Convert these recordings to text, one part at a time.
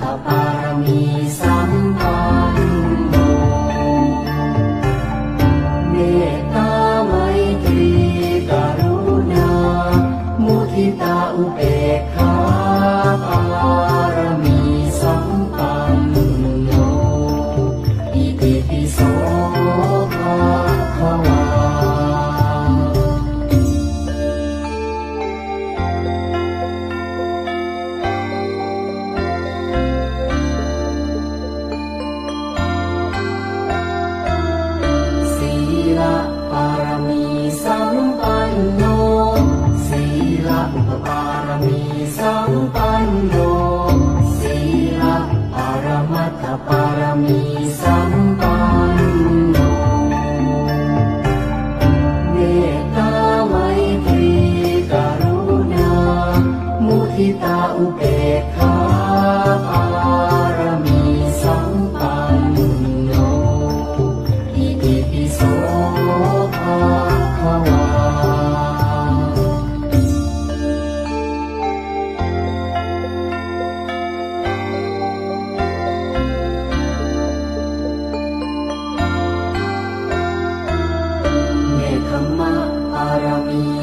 คปารมีส มีสัมปันโนศีลปรมัตถปารมีสัม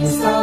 inside.